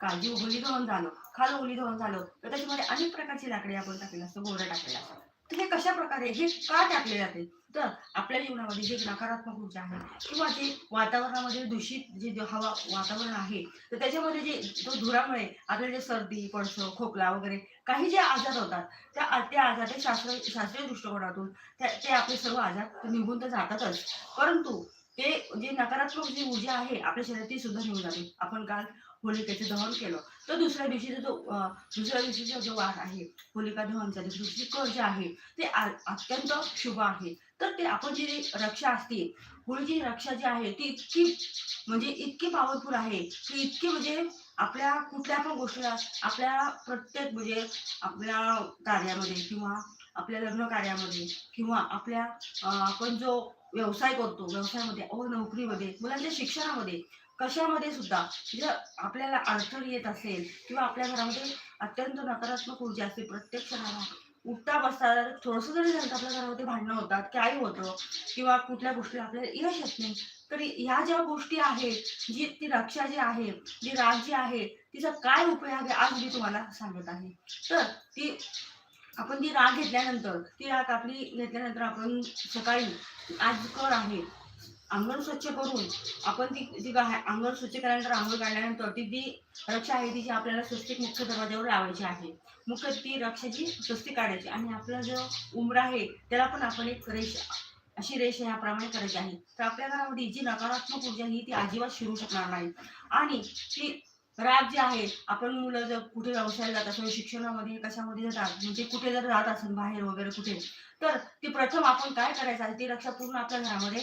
काळजी ओली दहन झालं खाल ओली दहन झालं तर त्याच्यामध्ये अनेक प्रकारची लाकडे आपण टाकलेली असतो गोरं टाकलेलं असतात तर हे कशा प्रकारे हे का टाकले जाते? तर आपल्या जीवनामध्ये जे नकारात्मक ऊर्जा आहे किंवा जे वातावरणामध्ये दूषित जे हवा वातावरण आहे तर त्याच्यामध्ये जे तो धुरामुळे आपल्याला जे सर्दी पडसं खोकला वगैरे काही जे आजार होतात त्या त्या आजार शास्त्र शास्त्रीय दृष्टिकोनातून ते आपले सर्व आजार निघून तर जातातच. परंतु ते जे नकारात्मक जी ऊर्जा आहे आपल्या शरीरात ती सुद्धा निघून जाते. आपण काल होलिकेचं दहन केलं. तर दुसऱ्या दिवशीचा जो दुसऱ्या दिवशीचा जो वार आहे होलिका दहनचा दुसरी कळ जे आहे ते अत्यंत शुभ आहे. तर ते आपण जी रक्षा असते होळीची रक्षा जी आहे ती इतकी म्हणजे इतकी पॉवरफुल आहे की इतकी म्हणजे आपल्या कुठल्या पण गोष्टीला आपल्या प्रत्येक म्हणजे आपल्या कार्यामध्ये किंवा आपल्या लग्न कार्यामध्ये किंवा आपल्या आपण जो व्यवसाय करतो व्यवसायामध्ये अहो नोकरीमध्ये मुलांच्या शिक्षणामध्ये कशामध्ये सुद्धा जर आपल्याला अडचण येत असेल किंवा आपल्या घरामध्ये अत्यंत नकारात्मक ऊर्जा असते प्रत्येक क्षणाला उठता बसता थोडंसं जरी झालं तर आपल्या घरामध्ये भांडणं होतात काय होतं किंवा कुठल्या गोष्टीला आपल्याला यश येत नाही. तर ह्या ज्या गोष्टी आहेत जी ती रक्षा जी आहे जी राग जी आहे तिचा काय उपयोग आहे आज मी तुम्हाला सांगत आहे. तर ती आपण जी राग घेतल्यानंतर ती राग आपली घेतल्यानंतर आपण सकाळी आज कर आहे अंगण स्वच्छ करून आपण ती ती अंगण स्वच्छ केल्यानंतर आंघोळ काढल्यानंतर ती जी रक्षा आहे ती जी आपल्याला स्वस्तिक मुख्य दरवाज्यावर लावायची आहे. मुख्य ती रक्षाची स्वस्तिक काढायची आणि आपला जो उमरा आहे त्याला पण आपण एक रेष अशी रेष याप्रमाणे करायची आहे. तर आपल्या घरामध्ये जी नकारात्मक ऊर्जा ही ती अजिबात शिरू शकणार नाही. आणि ती राग जे आहे आपण मुलं जर कुठे व्यवसायाला जात असेल शिक्षणामध्ये कशामध्ये जातात म्हणजे कुठे जर जात असेल बाहेर वगैरे कुठे तर ती प्रथम आपण काय करायचं आहे ती रक्षा पूर्ण आपल्या घरामध्ये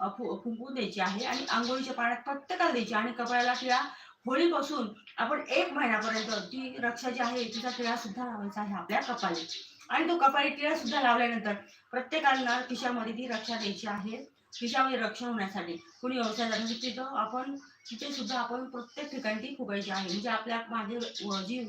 फुंकून द्यायची आहे आणि आंघोळीच्या पाण्यात प्रत्येकाला द्यायची आणि कपाळाला टिळा होळीपासून आपण एक महिन्यापर्यंत ती रक्षा जी आहे तिचा टिळा सुद्धा लावायचा आहे आपल्या कपाळी. आणि तो कपाळी टिळा सुद्धा लावल्यानंतर प्रत्येकाला खिशामध्ये ती रक्षा द्यायची आहे. खिशामध्ये रक्षा होण्यासाठी कुणी व्यवसाय झाला म्हणजे तिथं आपण तिथे सुद्धा आपण प्रत्येक ठिकाणी ती फुगायची आहे. म्हणजे आपल्या माझे जी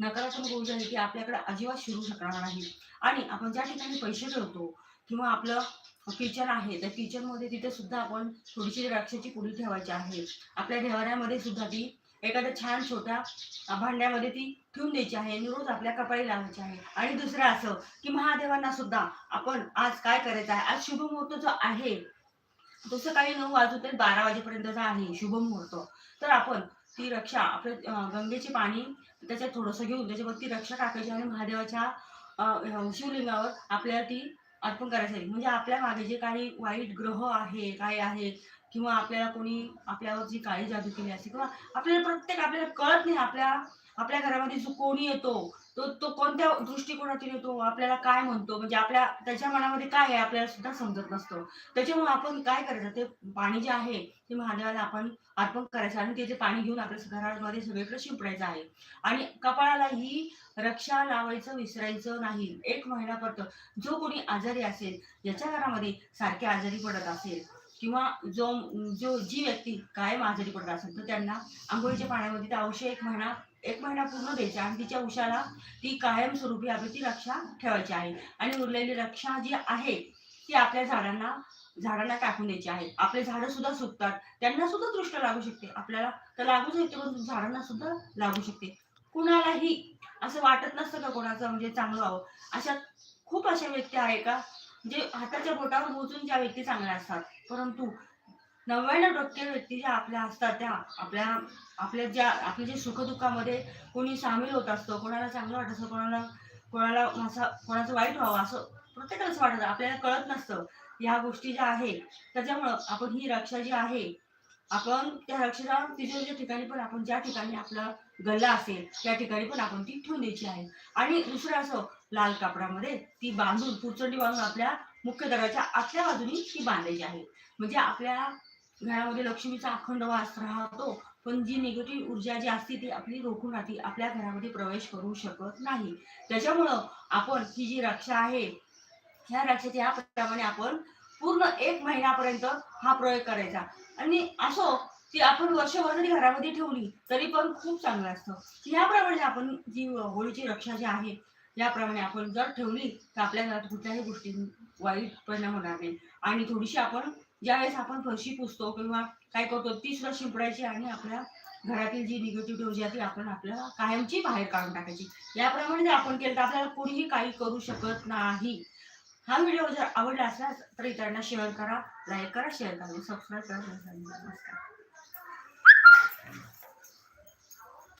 नकारात्मक ऊर्जा आहे ती आपल्याकडे अजिबात शिरू शकणार नाही. आणि आपण ज्या ठिकाणी पैसे ठेवतो किंवा आपलं किचन आहे. तर किचनमध्ये तिथे सुद्धा आपण थोडीशी रक्षाची पुडी ठेवायची आहे. आपल्या ढेवाऱ्यामध्ये सुद्धा ती एखाद्या छान छोट्या भांड्यामध्ये ती ठेवून द्यायची आहे. आणि रोज आपल्या कपाळी लावायची आहे. आणि दुसरं असं की महादेवांना सुद्धा आपण आज काय करायचं आहे? आज शुभ मुहूर्त जो आहे तो सकाळी नऊ वाजून ते बारा वाजेपर्यंतचा आहे शुभ मुहूर्त. तर आपण ती रक्षा आपल्या गंगेचे पाणी त्याच्यात थोडंसं घेऊन त्याच्यावर ती रक्षा टाकायची आणि महादेवाच्या शिवलिंगावर आपल्याला ती अर्पण करायचं आहे म्हणजे आपल्या मागे जे काही वाईट ग्रह आहे काय आहे किंवा आपल्याला कोणी आपल्यावर जी काळी जादू केली असते किंवा आपल्याला प्रत्येक आपल्याला कळत नाही आपल्या आपल्या घरामध्ये जो कोणी येतो तो तो कोणत्या दृष्टिकोनातून येतो आपल्याला काय म्हणतो म्हणजे आपल्या त्याच्या मनामध्ये काय आहे आपल्याला सुद्धा समजत नसतं. त्याच्यामुळे आपण काय करायचं ते पाणी जे आहे ते महादेवाला आपण अर्पण करायचं आणि ते जे पाणी घेऊन आपल्या घरामध्ये सगळीकडे शिंपडायचं आहे. आणि कपाळाला ही रक्षा लावायचं विसरायचं नाही. एक महिन्यापर्यंत जो कोणी आजारी असेल ज्याच्या घरामध्ये सारखे आजारी पडत असेल किंवा जो जो जी व्यक्ती कायम आजारी पडत असेल तर त्यांना आंघोळीच्या पाण्यामध्ये ते अवश्य एक महिना एक महिना पूर्ण द्यायचा आणि तिच्या उशाला ती कायमस्वरूपी आपली ती रक्षा ठेवायची आहे. आणि उरलेली रक्षा जी आहे ती आपल्या झाडांना झाडांना टाकून द्यायची आहे. आपले झाडं सुद्धा सुकतात. त्यांना सुद्धा दृष्ट लागू शकते. आपल्याला तर लागूच येते पण झाडांना सुद्धा लागू शकते. कुणालाही असं वाटत नसतं का कोणाचं म्हणजे चांगलं व्हावं? अशा खूप अशा व्यक्ती आहे का जे हाताच्या बोटावर मोजून ज्या व्यक्ती चांगल्या असतात? परंतु नव्याण्णव टक्के व्यक्ती ज्या आपल्या असतात त्या आपल्या आपल्या ज्या आपल्या जे सुखदुःखामध्ये कोणी सामील होत असतं कोणाला चांगलं वाटत असतं कोणाला कोणाला असं कोणाचं वाईट व्हावं असं प्रत्येकालाच वाटत. आपल्याला कळत नसतं. ह्या गोष्टी ज्या आहे त्याच्यामुळं आपण ही रक्षा जी आहे आपण त्या अक्षरा तिजोरीच्या ठिकाणी पण आपण ज्या ठिकाणी आपला गल्ला असेल त्या ठिकाणी पण आपण ती ठेवून द्यायची आहे. आणि दुसरं असं लाल कापडामध्ये ती बांधून पुरचंडी बांधून आपल्या मुख्य दराच्या आतल्या बाजूनी ती बांधायची आहे. म्हणजे आपल्या घरामध्ये लक्ष्मीचा अखंड वास राहतो पण जी निगेटिव्ह ऊर्जा जी असते ती आपली रोखून राहते आपल्या घरामध्ये प्रवेश करू शकत नाही. त्याच्यामुळं आपण ही जी रक्षा आहे ह्या रक्षेच्या याप्रमाणे आपण पूर्ण एक महिन्यापर्यंत हा प्रयोग करायचा. आणि असो ती आपण वर्षभर जरी घरामध्ये ठेवली तरी पण खूप चांगलं असतं. याप्रमाणे आपण जी होळीची रक्षा जी आहे याप्रमाणे आपण जर ठेवली तर आपल्या घरात कुठल्याही गोष्टी वाईट परिणाम होणार नाही. आणि थोडीशी आपण ज्यावेळेस आपण फरशी पुसतो किंवा काय करतो ती सुद्धा शिंपडायची आणि आपल्या घरातील जी निगेटिव्ह ऊर्जा ती आपण आपल्याला कायमची बाहेर काढून टाकायची. याप्रमाणे जर आपण केलं तर आपल्याला कोणीही काही करू शकत नाही. हा व्हिडिओ जर आवडला असल्यास तर इतरांना शेअर करा लाईक करा शेअर करा सबस्क्राईब करा. नमस्कार.